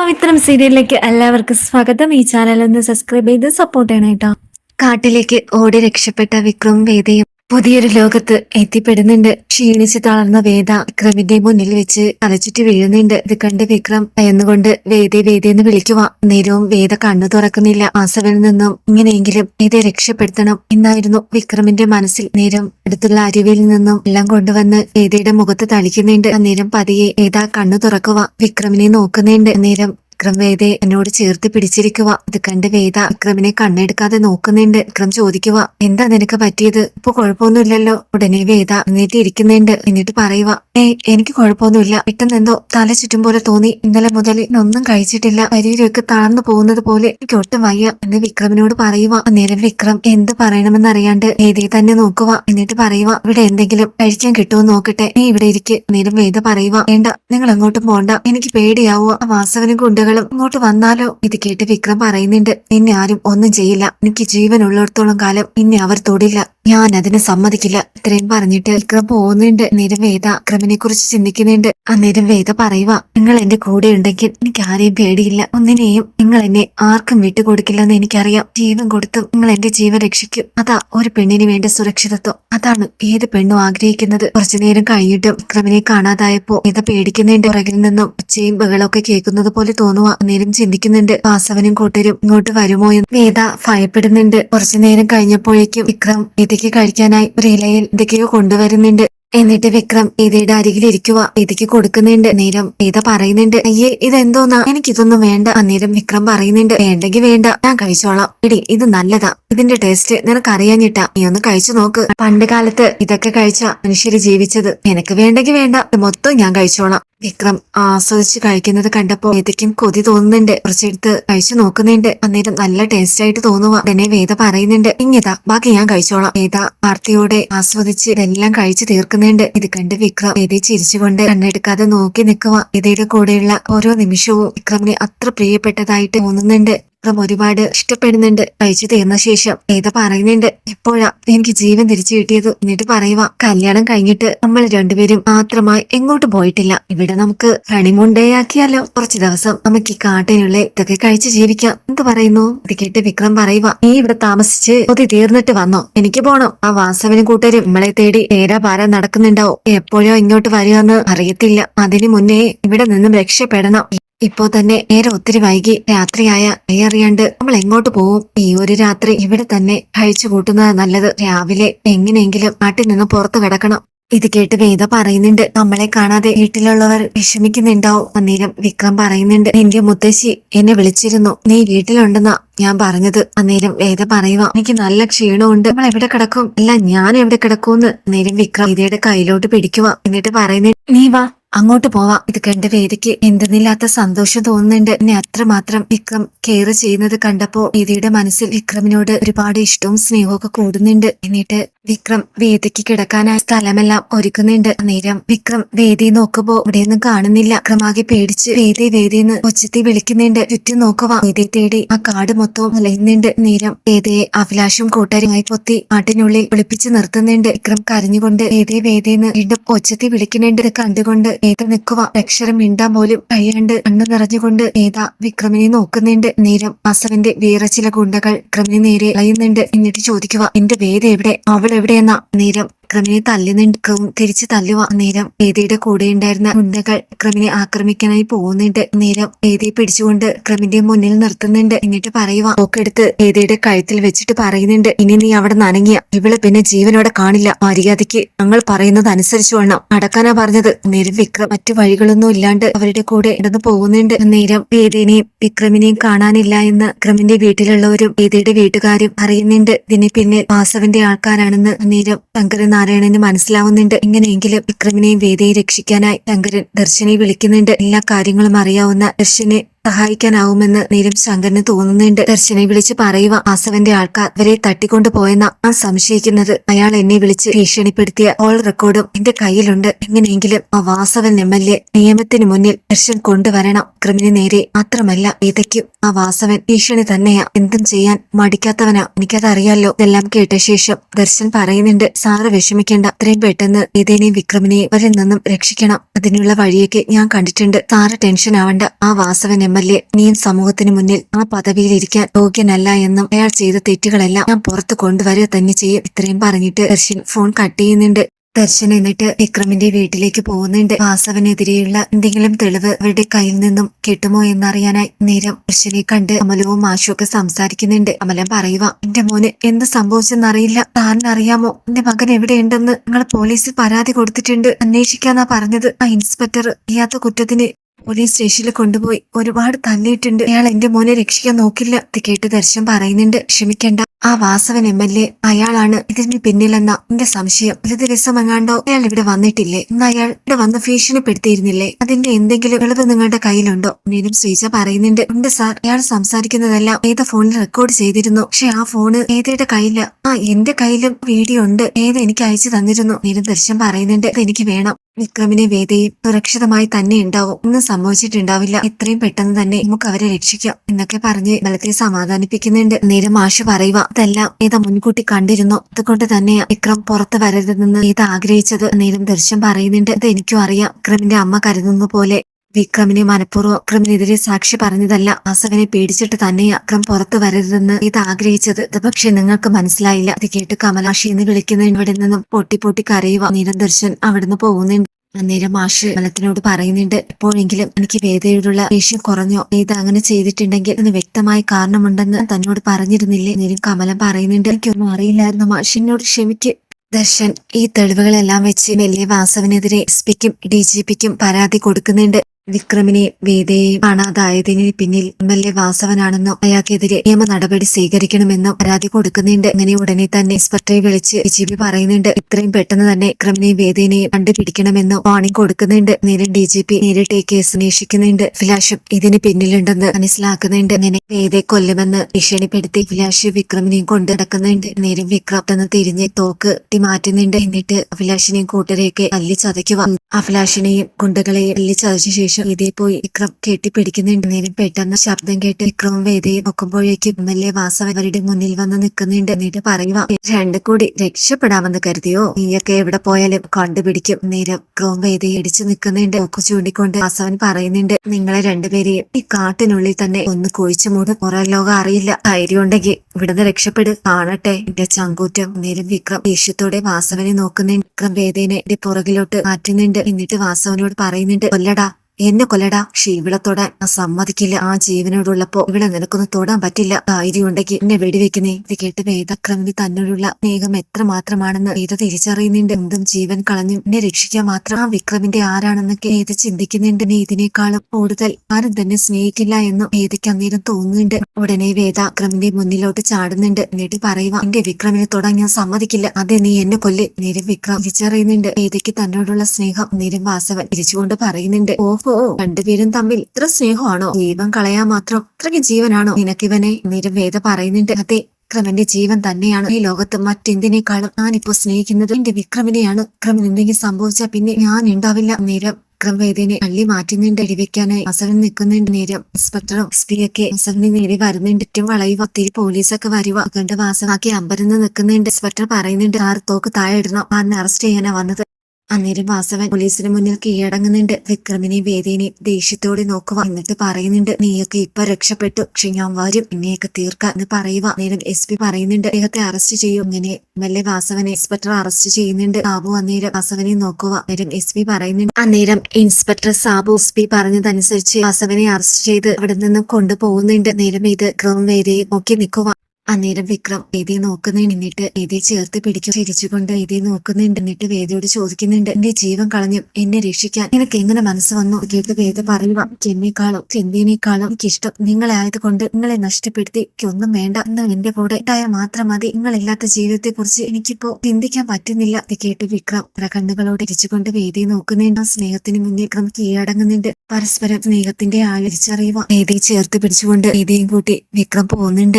പവിത്രം സീരിയലിലേക്ക് എല്ലാവർക്കും സ്വാഗതം. ഈ ചാനൽ ഒന്ന് സബ്സ്ക്രൈബ് ചെയ്ത് സപ്പോർട്ട് ചെയ്യണം കേട്ടോ കാട്ടിലേക്ക് ഓടി രക്ഷപ്പെട്ട വിക്രം വേദയും പുതിയൊരു ലോകത്ത് എത്തിപ്പെടുന്നുണ്ട്. ക്ഷീണിച്ച് തളർന്ന വേദ വിക്രമിന്റെ മുന്നിൽ വെച്ച് തലച്ചുറ്റി വീഴുന്നുണ്ട്. ഇത് കണ്ട് വിക്രം ഭയന്നുകൊണ്ട് വേദ വേദ എന്ന് വിളിക്കുക നേരവും വേദ കണ്ണു തുറക്കുന്നില്ല. ആസവിൽ നിന്നും ഇങ്ങനെയെങ്കിലും വേദയെ രക്ഷപ്പെടുത്തണം എന്നായിരുന്നു വിക്രമിന്റെ മനസ്സിൽ. നേരം അടുത്തുള്ള അരുവിയിൽ നിന്നും എല്ലാം കൊണ്ടുവന്ന് വേദയുടെ മുഖത്ത് തളിക്കുന്നുണ്ട്. അന്നേരം പതിയെ വേദ കണ്ണു തുറക്കുക വിക്രമിനെ നോക്കുന്നുണ്ട്. നേരം വിക്രം വേദയെ എന്നോട് ചേർത്ത് പിടിച്ചിരിക്കുക ഇത് കണ്ട് വേദ വിക്രമിനെ കണ്ണെടുക്കാതെ നോക്കുന്നുണ്ട്. വിക്രം ചോദിക്കുക എന്താ നിനക്ക് പറ്റിയത്? ഇപ്പൊ കുഴപ്പമൊന്നുമില്ലല്ലോ. ഉടനെ വേദ എന്നിട്ട് ഇരിക്കുന്നുണ്ട്. എന്നിട്ട് പറയുക ഏയ് എനിക്ക് കുഴപ്പമൊന്നുമില്ല. പെട്ടെന്ന് എന്തോ തല ചുറ്റും പോലെ തോന്നി. ഇന്നലെ മുതൽ ഒന്നും കഴിച്ചിട്ടില്ല. ശരീരമൊക്കെ താഴ്ന്നു പോകുന്നത് പോലെ എനിക്ക് ഒട്ടും വയ്യ എന്ന് വിക്രമിനോട് പറയുക അന്നേരം വിക്രം എന്ത് പറയണമെന്നറിയാണ്ട് വേദയെ തന്നെ നോക്കുക എന്നിട്ട് പറയുക ഇവിടെ എന്തെങ്കിലും കഴിക്കാൻ കിട്ടുമോ നോക്കട്ടെ. നീ ഇവിടെ ഇരിക്കും. അന്നേരം വേദ പറയുക വേണ്ട നിങ്ങൾ അങ്ങോട്ടും പോണ്ട. എനിക്ക് പേടിയാവുക ആ വാസവനും ഗുണ്ടകളും ഇങ്ങോട്ട് വന്നാലോ? ഇത് കേട്ട് വിക്രം പറയുന്നുണ്ട്. നിന്നെ ആരും ഒന്നും ചെയ്യില്ല. എനിക്ക് ജീവൻ ഉള്ളിടത്തോളം കാലം ഇനി അവർ തൊടില്ല. ഞാൻ അതിന് സമ്മതിക്കില്ല. ഇത്രയും പറഞ്ഞിട്ട് വിക്രം പോകുന്നുണ്ട്. അന്നേരം വേദ വിക്രമിനെ കുറിച്ച് ചിന്തിക്കുന്നുണ്ട്. അന്നേരം വേദ പറയുക നിങ്ങൾ എന്റെ കൂടെ ഉണ്ടെങ്കിൽ എനിക്ക് ആരെയും പേടിയില്ല. ഒന്നിനെയും നിങ്ങൾ എന്നെ ആർക്കും വിട്ടുകൊടുക്കില്ലെന്ന് എനിക്കറിയാം. ജീവൻ കൊടുത്തും നിങ്ങൾ എന്റെ ജീവൻ രക്ഷിക്കും. അതാ ഒരു പെണ്ണിന് വേണ്ട സുരക്ഷിതത്വം. അതാണ് ഏത് പെണ്ണും ആഗ്രഹിക്കുന്നത്. കുറച്ചു നേരം കഴിഞ്ഞിട്ടും വിക്രമിനെ കാണാതായപ്പോ വേദ പേടിക്കുന്നുണ്ട്. പുറകിൽ നിന്നും ഉച്ചയും ബഹളമൊക്കെ കേൾക്കുന്നത് പോലെ തോന്നുക അന്നേരം ചിന്തിക്കുന്നുണ്ട് വാസവനും കൂട്ടരും ഇങ്ങോട്ട് വരുമോ എന്ന്. വേദ ഭയപ്പെടുന്നുണ്ട്. കുറച്ചു നേരം കഴിഞ്ഞപ്പോഴേക്കും വിക്രം വേദയ്ക്ക് കഴിക്കാനായി ഒരു ഇലയിൽ എന്തൊക്കെയോ കൊണ്ടുവരുന്നുണ്ട്. എന്നിട്ട് വിക്രം വേദയുടെ അരികിൽ ഇരിക്കുക വേദയ്ക്ക് കൊടുക്കുന്നുണ്ട്. നേരം വേദ പറയുന്നുണ്ട് അയ്യേ ഇതെന്തോന്നാ? എനിക്കിതൊന്നും വേണ്ട. അന്നേരം വിക്രം പറയുന്നുണ്ട് വേണ്ടെങ്കിൽ വേണ്ട. ഞാൻ കഴിച്ചോളാം. എടി ഇത് നല്ലതാ. ഇതിന്റെ ടേസ്റ്റ് നിനക്ക് അറിയാഞ്ഞിട്ടാ നീ ഒന്ന് കഴിച്ചു നോക്ക്. പണ്ട് കാലത്ത് ഇതൊക്കെ കഴിച്ച മനുഷ്യര് ജീവിച്ചത്. നിനക്ക് വേണ്ടെങ്കിൽ വേണ്ട. ഇത് മൊത്തം ഞാൻ കഴിച്ചോളാം. വിക്രം ആസ്വദിച്ച് കഴിക്കുന്നത് കണ്ടപ്പോ വേദയ്ക്കും കൊതി തോന്നുന്നുണ്ട്. കുറച്ചെടുത്ത് കഴിച്ചു നോക്കുന്നുണ്ട്. അന്നേരം നല്ല ടേസ്റ്റ് ആയിട്ട് തോന്നുക ഉടനെ വേദ പറയുന്നുണ്ട് ഇങ്ങതാ ബാക്കി ഞാൻ കഴിച്ചോളാം. വേദ ആർത്തിയോടെ ആസ്വദിച്ച് ഇതെല്ലാം കഴിച്ചു തീർക്കുന്നുണ്ട്. ഇത് കണ്ട് വിക്രം വേദയെ ചിരിച്ചുകൊണ്ട് കണ്ണെടുക്കാതെ നോക്കി നിൽക്കുക വേദയുടെ കൂടെയുള്ള ഓരോ നിമിഷവും വിക്രമിന് അത്ര പ്രിയപ്പെട്ടതായിട്ട് തോന്നുന്നുണ്ട്. വിക്രം ഒരുപാട് ഇഷ്ടപ്പെടുന്നുണ്ട്. കഴിച്ചു തീർന്ന ശേഷം ഏത പറയുന്നുണ്ട്. എപ്പോഴാ എനിക്ക് ജീവൻ തിരിച്ചു കിട്ടിയത്? എന്നിട്ട് പറയുക കല്യാണം കഴിഞ്ഞിട്ട് നമ്മൾ രണ്ടുപേരും മാത്രമായി എങ്ങോട്ട് പോയിട്ടില്ല. ഇവിടെ നമുക്ക് ഹണിമൂൺ ഡേ ആക്കിയാലോ? കുറച്ച് ദിവസം നമുക്ക് ഈ കാട്ടിനുള്ള ഇതൊക്കെ കഴിച്ച് ജീവിക്കാം. എന്ത് പറയുന്നു? ഇത് കേട്ട് വിക്രം പറയുക നീ ഇവിടെ താമസിച്ച് കൊതി തീർന്നിട്ട് വന്നോ? എനിക്ക് പോണം? ആ വാസവനും കൂട്ടരും നമ്മളെ തേടി നേരാ പാര നടക്കുന്നുണ്ടാവും. എപ്പോഴോ ഇങ്ങോട്ട് വരികയെന്ന് അറിയത്തില്ല. അതിനു മുന്നേ ഇവിടെ നിന്നും രക്ഷപ്പെടണം. ഇപ്പോ തന്നെ നേരെ ഒത്തിരി വൈകി രാത്രിയായ അറിയാണ്ട് നമ്മൾ എങ്ങോട്ട് പോവും? ഈ ഒരു രാത്രി ഇവിടെ തന്നെ കഴിച്ചു കൂട്ടുന്നത് നല്ലത്. രാവിലെ എങ്ങനെയെങ്കിലും നാട്ടിൽ നിന്ന് പുറത്തു കിടക്കണം. ഇത് കേട്ട് വേദ പറയുന്നുണ്ട്. നമ്മളെ കാണാതെ വീട്ടിലുള്ളവർ വിഷമിക്കുന്നുണ്ടാവും. അന്നേരം വിക്രം പറയുന്നുണ്ട്. എന്റെ മുത്തശ്ശി എന്നെ വിളിച്ചിരുന്നു. നീ വീട്ടിലുണ്ടെന്നാ ഞാൻ പറഞ്ഞത്. അന്നേരം വേദ പറയുക എനിക്ക് നല്ല ക്ഷീണമുണ്ട്. നമ്മൾ എവിടെ കിടക്കും? അല്ല ഞാൻ എവിടെ കിടക്കുമെന്ന്. അന്നേരം വിക്രം വേദയുടെ കയ്യിലോട്ട് പിടിക്കുക എന്നിട്ട് പറയുന്നു നീ വാ. അങ്ങോട്ട് പോവാം. ഇത് കണ്ട വേദിക്ക് എന്തെന്നില്ലാത്ത സന്തോഷം തോന്നുന്നുണ്ട്. എന്നെ അത്രമാത്രം വിക്രം കെയർ ചെയ്യുന്നത് കണ്ടപ്പോ വേദിയുടെ മനസ്സിൽ വിക്രമിനോട് ഒരുപാട് ഇഷ്ടവും സ്നേഹവും ഒക്കെ കൂടുന്നുണ്ട്. എന്നിട്ട് വിക്രം വേദിക്ക് കിടക്കാനായ സ്ഥലമെല്ലാം ഒരുക്കുന്നുണ്ട്. നേരം വിക്രം വേദി നോക്കുമ്പോ ഇവിടെയൊന്നും കാണുന്നില്ല. വിക്രമാകെ പേടിച്ച് വേദി വേദിന്ന് ഉച്ചത്തി വിളിക്കുന്നുണ്ട്. ചുറ്റും നോക്കുക വേദി തേടി ആ കാട് മൊത്തവും അലയുന്നുണ്ട്. നേരം വേദയെ അഭിലാഷും കൂട്ടരുമായി പൊത്തി ആട്ടിനുള്ളിൽ ഒളിപ്പിച്ച് നിർത്തുന്നുണ്ട്. വിക്രം കരഞ്ഞുകൊണ്ട് വേദി വേദിന്ന് വീണ്ടും ഒച്ചത്തി വിളിക്കുന്നുണ്ട്. കണ്ടുകൊണ്ട് വേദ നിൽക്കുക അക്ഷരം മിണ്ടാൻ പോലും കഴിയാണ്ട് കണ്ണു നിറഞ്ഞുകൊണ്ട് വേദ വിക്രമിനെ നോക്കുന്നുണ്ട്. നേരം അസവന്റെ വേറെ ചില ഗുണ്ടകൾ വിക്രമിനെ നേരെ അളയുന്നുണ്ട് എന്നിട്ട് ചോദിക്കുക എന്റെ വേദ എവിടെ? അവൾ എവിടെയെന്നാ നേരം വിക്രമിനെ തല്ലി നിൽക്കും. തിരിച്ചു തല്ലി നേരം വേദിയുടെ കൂടെ ഉണ്ടായിരുന്ന ഗുണ്ടകൾ വിക്രമിനെ ആക്രമിക്കാനായി പോകുന്നുണ്ട്. നേരം വേദിയെ പിടിച്ചുകൊണ്ട് വിക്രമിന്റെ മുന്നിൽ നിർത്തുന്നുണ്ട്. എന്നിട്ട് പറയുക നോക്കെടുത്ത് വേദിയുടെ കഴുത്തിൽ വെച്ചിട്ട് പറയുന്നുണ്ട്. ഇനി നീ അവിടെ നനങ്ങിയ ഇവൾ പിന്നെ ജീവനോടെ കാണില്ല. മര്യാദയ്ക്ക് ഞങ്ങൾ പറയുന്നത് അനുസരിച്ചു വേണം. അടക്കാനാ പറഞ്ഞത്. നേരം വിക്രം മറ്റു വഴികളൊന്നും ഇല്ലാണ്ട് അവരുടെ കൂടെ ഇടന്ന് പോകുന്നുണ്ട്. നേരം വേദിനെയും വിക്രമിനെയും കാണാനില്ല എന്ന് വിക്രമിന്റെ വീട്ടിലുള്ളവരും വേദിയുടെ വീട്ടുകാരും അറിയുന്നുണ്ട്. ഇതിന് പിന്നെ വാസവന്റെ ആൾക്കാരാണെന്ന് നേരം ശങ്കരൻ നാരായണന് മനസ്സിലാവുന്നുണ്ട്. എങ്ങനെയെങ്കിലും വിക്രമിനെയും വേദയെ രക്ഷിക്കാനായി ശങ്കരൻ ദർശനെ വിളിക്കുന്നുണ്ട്. എല്ലാ കാര്യങ്ങളും അറിയാവുന്ന ദർശനെ സഹായിക്കാനാവുമെന്ന് നേരം ശങ്കരന് തോന്നുന്നുണ്ട്. ദർശനെ വിളിച്ച് പറയുക വാസവന്റെ ആൾക്കാർ വരെ തട്ടിക്കൊണ്ടു പോയെന്ന ആ സംശയിക്കുന്നത്. അയാൾ എന്നെ വിളിച്ച് ഭീഷണിപ്പെടുത്തിയ ഓൾ റെക്കോർഡും എന്റെ കയ്യിലുണ്ട്. എങ്ങനെയെങ്കിലും ആ വാസവൻ എം എൽ എ നിയമത്തിന് മുന്നിൽ ദർശൻ കൊണ്ടുവരണം. ക്രിമിന് നേരെ മാത്രമല്ല ഏതയ്ക്കും ആ വാസവൻ ഭീഷണി തന്നെയാ. എന്തും ചെയ്യാൻ മടിക്കാത്തവനാ. എനിക്കതറിയാലോ? ഇതെല്ലാം കേട്ട ശേഷം ദർശൻ പറയുന്നുണ്ട് സാറ് വിഷമിക്കേണ്ട. അത്രയും പെട്ടെന്ന് ഏതേനെയും വിക്രമിനെയും അവരിൽ നിന്നും രക്ഷിക്കണം. അതിനുള്ള വഴിയൊക്കെ ഞാൻ കണ്ടിട്ടുണ്ട്. സാറ് ടെൻഷൻ ആവണ്ട. ആ വാസവൻ എം എൽ എ നീയും സമൂഹത്തിന് മുന്നിൽ ആ പദവിയിൽ ഇരിക്കാൻ യോഗ്യനല്ല എന്നും അയാൾ ചെയ്ത തെറ്റുകളെല്ലാം ഞാൻ പുറത്തു കൊണ്ടുവരിക തന്നെ ചെയ്യും. ഇത്രയും പറഞ്ഞിട്ട് ദർശൻ ഫോൺ കട്ട് ചെയ്യുന്നുണ്ട്. ദർശൻ എന്നിട്ട് വിക്രമിന്റെ വീട്ടിലേക്ക് പോകുന്നുണ്ട്. വാസവനെതിരെയുള്ള എന്തെങ്കിലും തെളിവ് അവരുടെ കയ്യിൽ നിന്നും കിട്ടുമോ എന്നറിയാനായി നേരം ദർശനെ കണ്ട് അമലവും ആശുവും ഒക്കെ സംസാരിക്കുന്നുണ്ട്. അമലം പറയുക എന്റെ മോന് എന്ത് സംഭവിച്ചെന്നറിയില്ല. താനറിയാമോ എന്റെ മകൻ എവിടെയുണ്ടെന്ന് നിങ്ങൾ പോലീസിൽ പരാതി കൊടുത്തിട്ടുണ്ട്. അന്വേഷിക്കാന്നാ പറഞ്ഞത്. ആ ഇൻസ്പെക്ടർ ചെയ്യാത്ത കുറ്റത്തിന് പോലീസ് സ്റ്റേഷനിൽ കൊണ്ടുപോയി. ഒരുപാട് തല്ലിയിട്ടുണ്ട് അയാൾ എന്റെ മോനെ രക്ഷിക്കാൻ നോക്കില്ല. കേട്ട് ദർശൻ പറയുന്നുണ്ട് ക്ഷമിക്കണ്ട. ആ വാസവൻ എം എൽ എ അയാളാണ്. ഇതിന് പിന്നിലെന്ന എന്റെ സംശയം. ഒരു ദിവസം എങ്ങാണ്ടോ അയാൾ ഇവിടെ വന്നിട്ടില്ലേ? ഇന്ന് അയാൾ ഇവിടെ വന്ന് ഭീഷണിപ്പെടുത്തിയിരുന്നില്ലേ? അതിന്റെ എന്തെങ്കിലും തെളിവ് നിങ്ങളുടെ കയ്യിലുണ്ടോ? നീനും ശ്രീജ പറയുന്നുണ്ട് ഉണ്ട് സാർ. അയാൾ സംസാരിക്കുന്നതെല്ലാം ഏത ഫോണിൽ റെക്കോർഡ് ചെയ്തിരുന്നു. പക്ഷെ ആ ഫോണ് ഏതയുടെ കയ്യില്ല ആ എന്റെ കയ്യിലും വീഡിയോ ഉണ്ട്. ഏത് എനിക്ക് അയച്ചു തന്നിരുന്നു? നീനും ദർശൻ പറയുന്നുണ്ട് എനിക്ക് വേണം. വിക്രമിനെ വേദയും സുരക്ഷിതമായി തന്നെ ഉണ്ടാവും. ഒന്നും സംഭവിച്ചിട്ടുണ്ടാവില്ല. എത്രയും പെട്ടെന്ന് തന്നെ നമുക്ക് അവരെ രക്ഷിക്കാം എന്നൊക്കെ പറഞ്ഞ് ബലത്തെ സമാധാനിപ്പിക്കുന്നുണ്ട്. നേരം ആശ പറയുക ഇതെല്ലാം ഏത മുൻകൂട്ടി കണ്ടിരുന്നു? അതുകൊണ്ട് തന്നെ വിക്രം പുറത്ത് വരരുതെന്ന് ഏത ആഗ്രഹിച്ചത്? നേരം ദർശനം പറയുന്നുണ്ട് ഇത് എനിക്കും അറിയാം. വിക്രമിന്റെ അമ്മ കരുതുന്ന പോലെ. വിക്രമിനെ മനഃപൂർവം വിക്രമിനെതിരെ സാക്ഷി പറഞ്ഞതല്ല. ആസവനെ പേടിച്ചിട്ട് തന്നെ അക്രം പുറത്തു വരരുതെന്ന് ഇത് ആഗ്രഹിച്ചത്? ഇത് പക്ഷെ നിങ്ങൾക്ക് മനസ്സിലായില്ല. ഇത് കേട്ട് കമലാക്ഷി എന്ന് വിളിക്കുന്ന ഇവിടെ നിന്നും പൊട്ടി പൊട്ടി കരയുക. നിരന്തർശൻ അവിടുന്ന് പോകുന്നുണ്ട്. അന്നേരം മാഷ് മലത്തിനോട് പറയുന്നുണ്ട് എപ്പോഴെങ്കിലും എനിക്ക് വേദയോടുള്ള ദേഷ്യം കുറഞ്ഞോ? വേദ അങ്ങനെ ചെയ്തിട്ടുണ്ടെങ്കിൽ അതിന് വ്യക്തമായ കാരണമുണ്ടെന്ന് തന്നോട് പറഞ്ഞിരുന്നില്ലേ? അന്നേരം കമലം പറയുന്നുണ്ട് എനിക്കൊന്നും അറിയില്ലായിരുന്നു മാഷിനോട് ക്ഷമിക്ക്. ദർശൻ ഈ തെളിവുകളെല്ലാം വെച്ച് വലിയ വാസവനെതിരെ എസ് പിക്കും ഡി ജി പിക്കും പരാതി കൊടുക്കുന്നുണ്ട്. വിക്രമിനെ വേദയെ കാണാതായതിന് പിന്നിൽ എം എൽ എ വാസവനാണെന്നും അയാൾക്കെതിരെ നിയമ നടപടി സ്വീകരിക്കണമെന്നും പരാതി കൊടുക്കുന്നുണ്ട്. അങ്ങനെ ഉടനെ തന്നെ ഇൻസ്പെക്ടറെ വിളിച്ച് ഡി പറയുന്നുണ്ട് ഇത്രയും പെട്ടെന്ന് തന്നെ വിക്രമിനെ വേദേനെ കണ്ടുപിടിക്കണമെന്നും വാണിംഗ് കൊടുക്കുന്നുണ്ട്. നേരം ഡി ജി പി നേരിട്ട് ഈ കേസ് അന്വേഷിക്കുന്നുണ്ട്. ഫിലാഷും ഇതിന് പിന്നിലുണ്ടെന്ന് മനസ്സിലാക്കുന്നുണ്ട്. അങ്ങനെ വേദയെ കൊല്ലുമെന്ന് ഭീഷണിപ്പെടുത്തി ഫിലാഷ് വിക്രമിനെയും കൊണ്ട് നടക്കുന്നുണ്ട്. നേരം വിക്രം തന്നെ തിരിഞ്ഞ് തോക്ക് മാറ്റുന്നുണ്ട്. എന്നിട്ട് അഭിലാഷിനെയും കൂട്ടരെയൊക്കെ അല്ലി ചതയ്ക്കുക അഭിലാഷിനെയും ഗുണ്ടകളെയും അല്ലി ചതച്ച ശേഷം വേദയെ പോയി വിക്രം കെട്ടിപ്പിടിക്കുന്നുണ്ട് നേരം പെട്ടെന്ന് ശബ്ദം കേട്ട് വിക്രവും വേദിയെ നോക്കുമ്പോഴേക്കും എം എൽ എ അവരുടെ മുന്നിൽ വന്ന് നിൽക്കുന്നുണ്ട് എന്നിട്ട് പറയുക രണ്ടു കൂടി രക്ഷപ്പെടാമെന്ന് കരുതിയോ? നീയൊക്കെ എവിടെ പോയാലും കണ്ടുപിടിക്കും. നേരം വിക്രവും വേദിയെ ഇടിച്ചു നിൽക്കുന്നുണ്ട്. ഒക്കെ ചൂണ്ടിക്കൊണ്ട് വാസവൻ പറയുന്നുണ്ട് നിങ്ങളെ രണ്ടുപേരെയും ഈ കാട്ടിനുള്ളിൽ തന്നെ ഒന്ന് കുഴിച്ചു മൂടും. പുറം ലോകം അറിയില്ല. ധൈര്യം ഉണ്ടെങ്കിൽ ഇവിടുന്ന് രക്ഷപ്പെട്. കാണട്ടെ എന്റെ ചങ്കൂറ്റം. നേരം വിക്രം ദേഷ്യത്തോടെ വാസവനെ നോക്കുന്നുണ്ട്. വിക്രം വേദേനെ പുറകിലോട്ട് മാറ്റുന്നുണ്ട്. എന്നിട്ട് വാസവനോട് പറയുന്നുണ്ട് കൊല്ലടാ എന്നെ കൊല്ലടാ. പക്ഷെ ഇവിടെ തൊടാൻ സമ്മതിക്കില്ല. ആ ജീവനോടുള്ളപ്പോ ഇവിടെ നിനക്കൊന്ന് തൊടാൻ പറ്റില്ല. ധൈര്യം ഉണ്ടെങ്കിൽ എന്നെ വെടിവെക്കുന്നേ. ഇത് കേട്ട് വേദക്രമിന് തന്നോടുള്ള സ്നേഹം എത്ര മാത്രമാണെന്ന് വേദ തിരിച്ചറിയുന്നുണ്ട്. എന്തും ജീവൻ കളഞ്ഞു എന്നെ രക്ഷിക്കാൻ മാത്രം ആ വിക്രമിന്റെ ആരാണെന്നൊക്കെ വേദ ചിന്തിക്കുന്നുണ്ട്. നീ ഇതിനേക്കാളും കൂടുതൽ ആരും തന്നെ സ്നേഹിക്കില്ല എന്നും വേദയ്ക്ക് അന്നേരം തോന്നുന്നുണ്ട്. ഉടനെ വേദ വിക്രമിന്റെ മുന്നിലോട്ട് ചാടുന്നുണ്ട്. എന്നിട്ട് പറയുക എന്റെ വിക്രമിനെ തൊടാൻ ഞാൻ സമ്മതിക്കില്ല. അതെ നീ എന്നെ കൊല്ല്. നേരം വിക്രം തിരിച്ചറിയുന്നുണ്ട്. വേദയ്ക്ക് തന്നോടുള്ള സ്നേഹം നേരം വാസവൻ തിരിച്ചുകൊണ്ട് പറയുന്നുണ്ട്. ഓഹോ രണ്ടുപേരും തമ്മിൽ ഇത്ര സ്നേഹമാണോ? ജീവൻ കളയാൻ മാത്രം ഇത്രയ്ക്ക് ജീവനാണോ? നിനക്കിവനെ നേരം വേദ പറയുന്നുണ്ട്. അതെ വിക്രമന്റെ ജീവൻ തന്നെയാണ്. ഈ ലോകത്ത് മറ്റെന്തിനേക്കാളും ഞാനിപ്പോ സ്നേഹിക്കുന്നത് എന്റെ വിക്രമിനെയാണ്. വിക്രമിന് എന്തെങ്കിലും സംഭവിച്ചാൽ പിന്നെ ഞാൻ ഉണ്ടാവില്ല. നേരം വിക്രം വേദിനെ തള്ളി മാറ്റുന്നുണ്ട്. ഇടിവെക്കാനായി അസവൻ നിൽക്കുന്നുണ്ട്. നേരം ഇൻസ്പെക്ടറും എസ് പി ഒക്കെ അസവിന് നേരെ വരുന്നുണ്ട്. ഏറ്റവും വളയുവ തിരി പോലീസൊക്കെ വരുവ കണ്ട് വാസമാക്കി അമ്പരന്ന് നിൽക്കുന്നുണ്ട്. ഇൻസ്പെക്ടർ പറയുന്നുണ്ട് ആർ തോക്ക് താഴെ ഇടണം. അറസ്റ്റ് ചെയ്യാനാ വന്നത്. അന്നേരം വാസവൻ പോലീസിന് മുന്നിൽ കീഴടങ്ങുന്നുണ്ട്. വിക്രമിനെ വേദിനെയും ദേഷ്യത്തോടെ നോക്കുക എന്നിട്ട് പറയുന്നുണ്ട് നീയൊക്കെ ഇപ്പൊ രക്ഷപ്പെട്ടു. പക്ഷെ ഞാൻ വരും. എന്നെയൊക്കെ തീർക്ക എന്ന് പറയുക നേരം എസ് പി പറയുന്നുണ്ട് അദ്ദേഹത്തെ അറസ്റ്റ് ചെയ്യും. ഇങ്ങനെ മെല്ലെ വാസവനെ ഇൻസ്പെക്ടർ അറസ്റ്റ് ചെയ്യുന്നുണ്ട്. സാബു അന്നേരം വാസവനെ നോക്കുക നേരം എസ് പി പറയുന്നുണ്ട് അന്നേരം ഇൻസ്പെക്ടർ സാബു എസ് പി പറഞ്ഞതനുസരിച്ച് വാസവനെ അറസ്റ്റ് ചെയ്ത് അവിടെ നിന്നും കൊണ്ടുപോകുന്നുണ്ട്. നേരം ഇത് ഗ്രൗണ്ട് വേദിയെ നോക്കി നിൽക്കുക അന്നേരം വിക്രം വേദിയെ നോക്കുന്നുണ്ട് എന്നിട്ട് വേദിയെ ചേർത്ത് പിടിക്കും ചിരിച്ചുകൊണ്ട് വേദിയെ നോക്കുന്നുണ്ട്. എന്നിട്ട് വേദിയോട് ചോദിക്കുന്നുണ്ട് എന്റെ ജീവൻ കളഞ്ഞു എന്നെ രക്ഷിക്കാൻ നിനക്ക് എങ്ങനെ മനസ്സ് വന്നു? കേട്ട് വേദ പറയുക എന്നെക്കാളും ചെന്തിനേക്കാളും എനിക്കിഷ്ടം. നിങ്ങളെ ആയതുകൊണ്ട് നിങ്ങളെ നഷ്ടപ്പെടുത്തി ഒന്നും വേണ്ട. എന്ന് എന്റെ കൂടെ ഉണ്ടായ മാത്രം മതി. നിങ്ങളില്ലാത്ത ജീവിതത്തെ കുറിച്ച് എനിക്കിപ്പോ ചിന്തിക്കാൻ പറ്റുന്നില്ല. ഇത് കേട്ട് വിക്രം കണ്ണുകളോട് ഇരിച്ചുകൊണ്ട് വേദിയെ നോക്കുന്നുണ്ട്. സ്നേഹത്തിന് മുന്നിൽ വിക്രം കീഴടങ്ങുന്നുണ്ട്. പരസ്പരം സ്നേഹത്തിന്റെ ആഴ തിരിച്ചറിയുക വേദിയെ ചേർത്ത് പിടിച്ചുകൊണ്ട് വേദിയും കൂട്ടി വിക്രം പോകുന്നുണ്ട്.